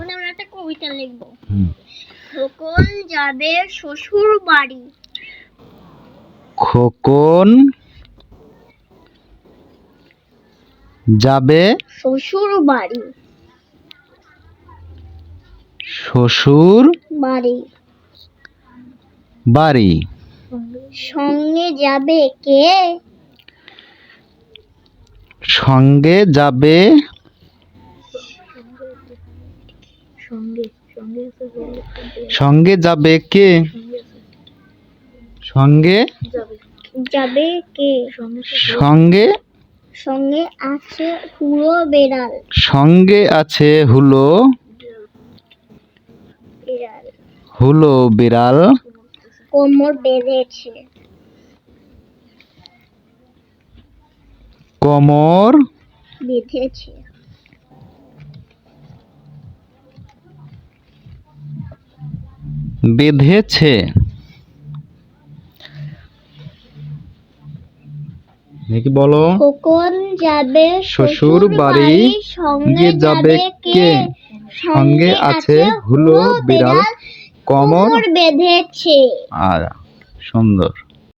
এখন আমরা একটা কবিতা লিখব। খোকন যাবে শ্বশুর বাড়ি। খোকন যাবে শ্বশুর বাড়ি। শ্বশুর বাড়ি। বাড়ি। সঙ্গে যাবে কে? সঙ্গে যাবে সঙ্গে যাবে কে? সঙ্গে যাবে। কে? সঙ্গে সঙ্গে? আছে হুলো বেড়াল। সঙ্গে আছে হুলো হুলো বেড়াল। কোমর বেঁধেছে। কোমর বেঁধেছে। বেঁধেছে। দেখি বলো? খোকন যাবে শ্বশুর বাড়ি সঙ্গে গিয়ে যাবে কে? সঙ্গে আছে হুলো বিড়াল কোমর? বেঁধেছে। আর সুন্দর।